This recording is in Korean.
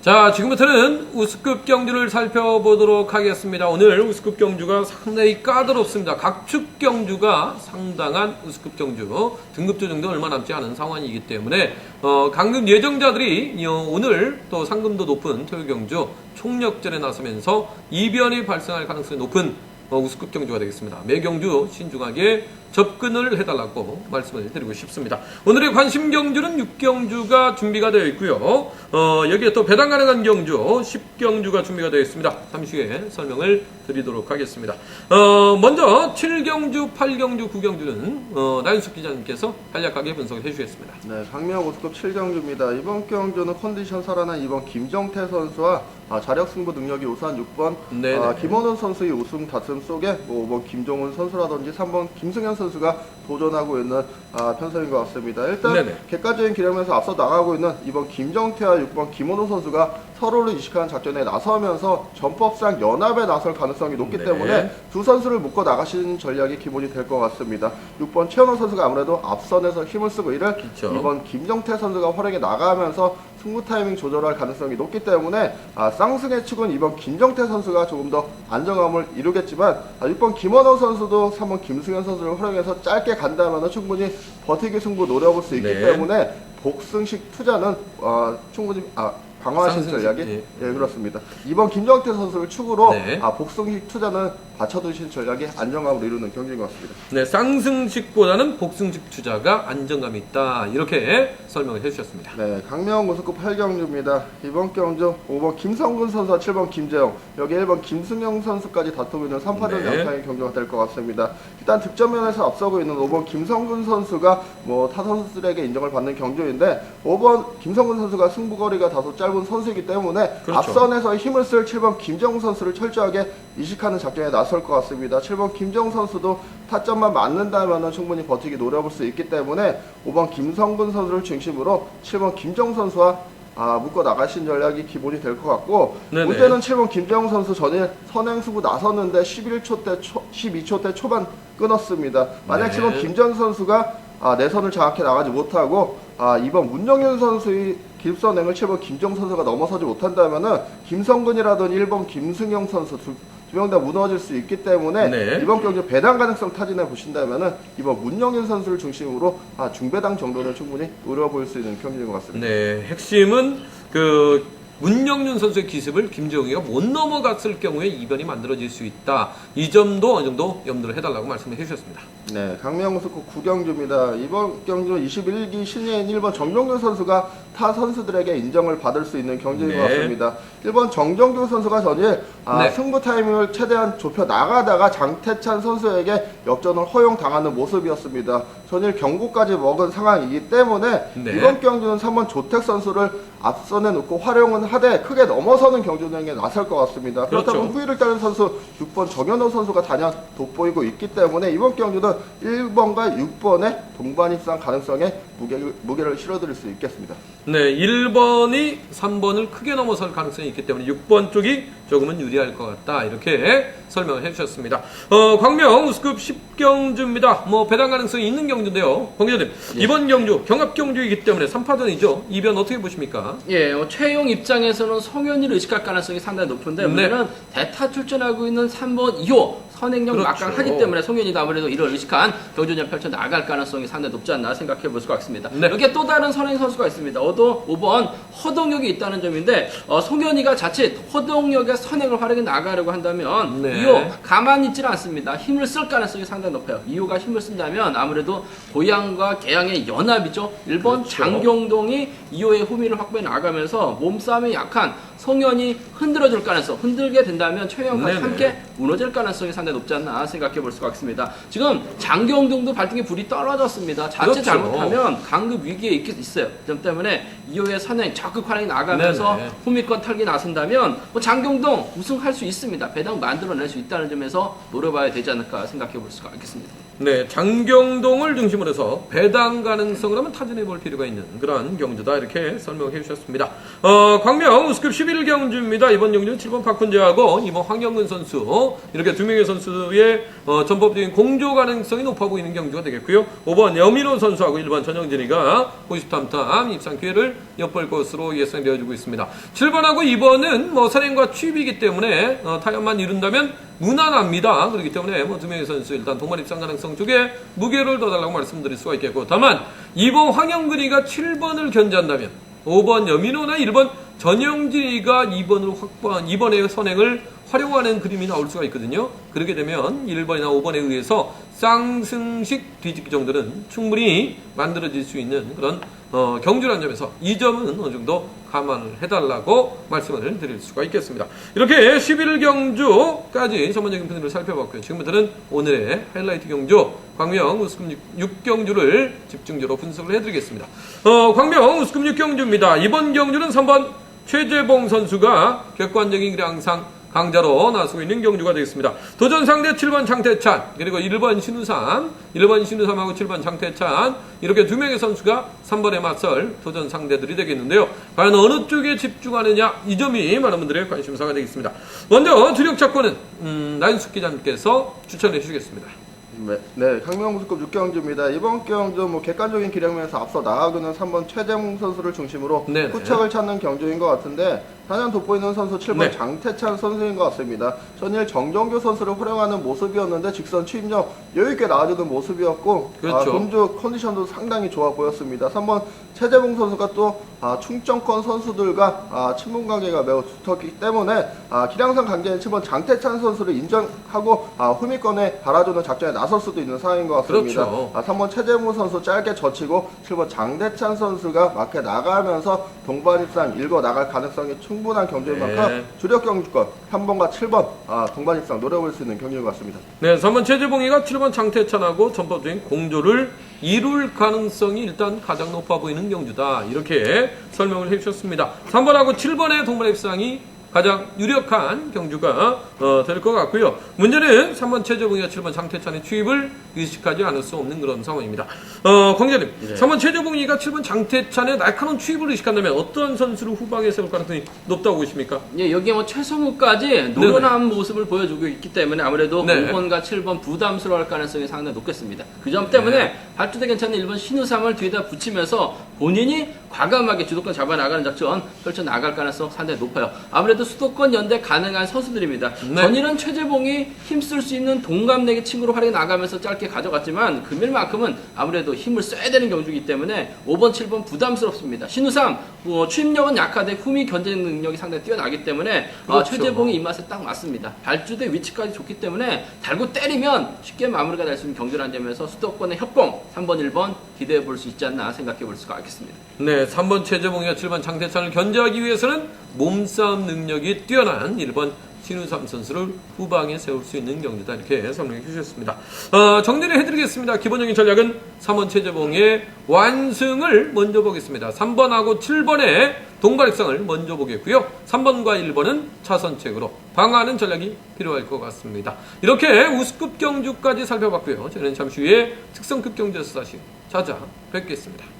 자, 지금부터는 우스급 경주를 살펴보도록 하겠습니다. 오늘 우스급 경주가 상당히 까다롭습니다. 각축 경주가 상당한 우스급 경주, 등급 조정도 얼마 남지 않은 상황이기 때문에 어, 강급 예정자들이 어, 오늘 또 상금도 높은 토요 경주 총력전에 나서면서 이변이 발생할 가능성이 높은 어, 우스급 경주가 되겠습니다. 매 경주 신중하게 접근을 해달라고 말씀을 드리고 싶습니다. 오늘의 관심 경주는 6경주가 준비가 되어 있고요. 어, 여기에 또 배당 가능한 경주 10경주가 준비가 되어 있습니다. 잠시 후에 설명을 드리도록 하겠습니다. 어, 먼저 7경주, 8경주, 9경주는 어, 나윤숙 기자님께서 간략하게 분석을 해주시겠습니다. 네, 강명 5스급 7경주입니다. 이번 경주는 컨디션 살아난 이번 김정태 선수와 아, 자력 승부 능력이 우수한 6번 네네. 아, 김원훈 선수의 우승 다툼 속에 뭐 5번 김종훈 선수라든지 3번 김승현 선수가 도전하고 있는 아, 편성인 것 같습니다. 일단 네네. 객관적인 기량에서 앞서 나가고 있는 이번 김정태와 6번 김원훈 선수가 서로를 이식하는 작전에 나서면서 전법상 연합에 나설 가능성이 높기 네. 때문에 두 선수를 묶어 나가시는 전략이 기본이 될 것 같습니다. 6번 최현호 선수가 아무래도 앞선에서 힘을 쓰고 이를 그쵸. 이번 김정태 선수가 활약에 나가면서 승부 타이밍 조절할 가능성이 높기 때문에 아, 쌍승의 축은 이번 김정태 선수가 조금 더 안정감을 이루겠지만 아, 6번 김원호 선수도 3번 김승현 선수를 활용해서 짧게 간다면 충분히 버티기 승부 노려볼 수 있기 네. 때문에 복승식 투자는 아, 충분히 아, 강화하신 전략이 예. 예 그렇습니다. 이번 김정태 선수를 축으로 네. 아, 복승식 투자는 받쳐두신 전략이 안정감을 이루는 경기인 것 같습니다. 네, 쌍승식보다는 복승식 투자가 안정감이 있다. 이렇게 설명을 해주셨습니다. 네, 강명 우승급 8경주입니다. 이번 경주 5번 김성근 선수와 7번 김재영, 여기 1번 김승영 선수까지 다투고 있는 3파전 네. 양상의 경주가 될 것 같습니다. 일단 득점면에서 앞서고 있는 5번 김성근 선수가 뭐 타 선수들에게 인정을 받는 경주인데 5번 김성근 선수가 승부거리가 다소 짧은 선수이기 때문에 그렇죠. 앞선에서 힘을 쓸 7번 김정우 선수를 철저하게 이식하는 작전에 나설 것 같습니다. 7번 김정우 선수도 타점만 맞는다면 충분히 버티기 노려볼 수 있기 때문에 5번 김성근 선수를 중심으로 7번 김정우 선수와 아, 묶어 나가신 전략이 기본이 될 것 같고 네네. 문제는 7번 김정우 선수 전에 선행수구 나섰는데 11초 때 초, 12초 때 초반 끊었습니다. 만약 네. 7번 김정 선수가 아, 내선을 장악해 나가지 못하고 아, 이번 문영현 선수의 길선행을 7번 김정 선수가 넘어서지 못한다면은 김성근이라든 1번 김승영 선수 두 명 다 무너질 수 있기 때문에 네. 이번 경기 배당 가능성 타진해 보신다면은 이번 문영현 선수를 중심으로 아, 중배당 정도는 충분히 노려볼 수 있는 경기인 것 같습니다. 네, 핵심은 그 문영윤 선수의 기습을 김재웅이가 못 넘어갔을 경우에 이변이 만들어질 수 있다. 이 점도 어느 정도 염두를 해달라고 말씀을 해주셨습니다. 네, 강명수급 9경주입니다. 이번 경주 21기 신예인 1번 정종규 선수가 타 선수들에게 인정을 받을 수 있는 경기인 네. 것 같습니다. 1번 정종규 선수가 전일 아, 네. 승부 타이밍을 최대한 좁혀 나가다가 장태찬 선수에게 역전을 허용당하는 모습이었습니다. 전일 경고까지 먹은 상황이기 때문에 네. 이번 경주는 3번 조택 선수를 앞선에 놓고 활용은 하되 크게 넘어서는 경주 운영에 나설 것 같습니다. 그렇죠. 그렇다면 후위를 따른 선수 6번 정현호 선수가 단연 돋보이고 있기 때문에 이번 경주는 1번과 6번의 동반 입상 가능성에 무게를, 무게를 실어드릴 수 있겠습니다. 네, 1번이 3번을 크게 넘어설 가능성이 있기 때문에 6번 쪽이 조금은 유리할 것 같다. 이렇게 설명을 해주셨습니다. 어, 광명 우스급 10경주입니다. 뭐 배당 가능성이 있는 경주인데요. 권 기자님, 이번 경주 경합 경주이기 때문에 3파전이죠. 이변 어떻게 보십니까? 예, 어, 최용 입장 에서는 성현이를 의식할 가능성이 상당히 높은데 네. 문제는 대타 출전하고 있는 3번 2호 선행력 그렇죠. 막강하기 때문에 성현이도 아무래도 이를 의식한 경주전 펼쳐 나갈 가능성이 상당히 높지 않나 생각해 볼 수가 있습니다. 네. 여기에 또 다른 선행 선수가 있습니다. 어도 5번 허동력이 있다는 점인데 어, 송현이가 자칫 허동력의 선행을 활용해 나가려고 한다면 네. 2호 가만히 있지는 않습니다. 힘을 쓸 가능성이 상당히 높아요. 2호가 힘을 쓴다면 아무래도 고양과 개양의 연합이죠. 1번 그렇죠. 장경동이 2호의 후미를 확보해 나가면서 몸싸움 에 약한 송현이 흔들어줄 가능성, 흔들게 된다면 최영과. 함께 무너질 가능성이 상당히 높지 않나 생각해 볼 수가 있습니다. 지금 장경동도 발등에 불이 떨어졌습니다. 자칫 그렇죠. 잘못하면 강급 위기에 있, 있어요. 그점 때문에 2호의 선행 적극 활용이 나가면서. 후미권 털기 나선다면 뭐 장경동 우승할 수 있습니다. 배당 만들어낼 수 있다는 점에서 노려봐야 되지 않을까 생각해 볼 수가 있겠습니다. 네, 장경동을 중심으로 해서 배당 가능성을 한번 타진해 볼 필요가 있는 그런 경주다 이렇게 설명해 주셨습니다. 어, 광명 우스급 11 경주입니다. 이번 경주는 7번 박훈재하고 2번 황영근 선수 이렇게 두 명의 선수의 어, 전법적인 공조 가능성이 높아 보이는 경주가 되겠고요. 5번 여민호 선수하고 1번 전영진이가 50탐탐 입상 기회를 엿볼 것으로 예상되어지고 있습니다. 7번하고 2번은 뭐 선행과 취입이기 때문에 어, 타협만 이룬다면 무난합니다. 그렇기 때문에 뭐 두 명의 선수 일단 동반 입상 가능성 쪽에 무게를 더 달라고 말씀드릴 수가 있겠고 다만 2번 황영근이가 7번을 견제한다면 5번 여민호나 1번 전영진이가 2번을 확보한 2번의 선행을 활용하는 그림이 나올 수가 있거든요. 그렇게 되면 1번이나 5번에 의해서 쌍승식 뒤집기 정도는 충분히 만들어질 수 있는 그런 어, 경주라는 점에서 이 점은 어느 정도 감안을 해달라고 말씀을 드릴 수가 있겠습니다. 이렇게 11경주까지 전반적인 편을 살펴봤고요. 지금부터는 오늘의 하이라이트 경주 광명 우스금 6경주를 집중적으로 분석을 해드리겠습니다. 어, 광명 우스금 6경주입니다. 이번 경주는 3번 최재봉 선수가 객관적인 그량상 강자로 나서고 있는 경주가 되겠습니다. 도전 상대 7번 장태찬, 그리고 1번 신우삼, 1번 신우삼하고 7번 장태찬, 이렇게 두 명의 선수가 3번에 맞설 도전 상대들이 되겠는데요. 과연 어느 쪽에 집중하느냐, 이 점이 많은 분들의 관심사가 되겠습니다. 먼저 주력 작권은, 음, 나인숙 기자님께서 추천해 주시겠습니다. 네, 네 강명무스급 6경주입니다. 이번 경주 뭐 객관적인 기량면에서 앞서 나가고는 3번 최재몽 선수를 중심으로 네네. 후척을 찾는 경주인 것 같은데 단연 돋보이는 선수 7번 네. 장태찬 선수인 것 같습니다. 전일 정정규 선수를 활용하는 모습이었는데 직선 추임력 여유있게 나와주는 모습이었고 그렇죠. 아, 경주 컨디션도 상당히 좋아 보였습니다. 3번 최재봉 선수가 또 아, 충청권 선수들과 아, 친분 관계가 매우 두텁기 때문에 아, 기량상 강자인 7번 장태찬 선수를 인정하고 아, 후미권에 달아주는 작전에 나설 수도 있는 상황인 것 같습니다. 그렇죠. 아, 3번 최재무 선수 짧게 젖히고 7번 장대찬 선수가 막혀 나가면서 동반 입상 일거 나갈 가능성이 충분한 경주인 네. 만큼 주력 경주권 3번과 7번 아, 동반 입상 노려볼 수 있는 경주인 것 같습니다. 네, 3번 최재봉이가 7번 장태찬하고 전법적인 공조를 이룰 가능성이 일단 가장 높아 보이는 경주다. 이렇게 설명을 해주셨습니다. 3번하고 7번의 동반 입상이 가장 유력한 경주가 어, 될 것 같고요. 문제는 3번 최재봉이와 7번 장태찬의 취입을 의식하지 않을 수 없는 그런 상황입니다. 어, 광자님, 네. 3번 최재봉이가 7번 장태찬의 날카로운 취입을 의식한다면 어떤 선수를 후방에 세울 가능성이 높다고 보십니까? 예, 여기에 뭐 최성우까지 노련한 모습을 보여주고 있기 때문에 아무래도 네. 5번과 7번 부담스러워할 가능성이 상당히 높겠습니다. 그 점 때문에 네. 발주대 괜찮은 1번 신우삼을 뒤에다 붙이면서 본인이 과감하게 주도권 잡아나가는 작전 펼쳐 나갈 가능성 상당히 높아요. 아무래도 수도권 연대 가능한 선수들입니다. 네. 전일은 최재봉이 힘쓸 수 있는 동갑내기 친구로 활약해 나가면서 짧게 가져갔지만 금일만큼은 아무래도 힘을 써야 되는 경주이기 때문에 5번, 7번 부담스럽습니다. 신우삼 뭐 추임력은 약하되 후미 견제 능력이 상당히 뛰어나기 때문에 아, 그렇죠. 최재봉이 입맛에 딱 맞습니다. 발주대 위치까지 좋기 때문에 달고 때리면 쉽게 마무리가 될 수 있는 경주라는 점에서 수도권의 협공 3번, 1번 기대해 볼 수 있지 않나 생각해 볼 수가 있겠습니다. 네, 3번 최재봉이와 7번 장태찬을 견제하기 위해서는 몸싸움 능력이 뛰어난 1번 신우삼 선수를 후방에 세울 수 있는 경기다 이렇게 설명해 주셨습니다. 어, 정리를 해드리겠습니다. 기본적인 전략은 3번 최재봉의 완승을 먼저 보겠습니다. 3번하고 7번의 동발입상을 먼저 보겠고요. 3번과 1번은 차선책으로 방어하는 전략이 필요할 것 같습니다. 이렇게 우스급 경주까지 살펴봤고요. 저는 잠시 후에 특성급 경주에서 다시 찾아뵙겠습니다.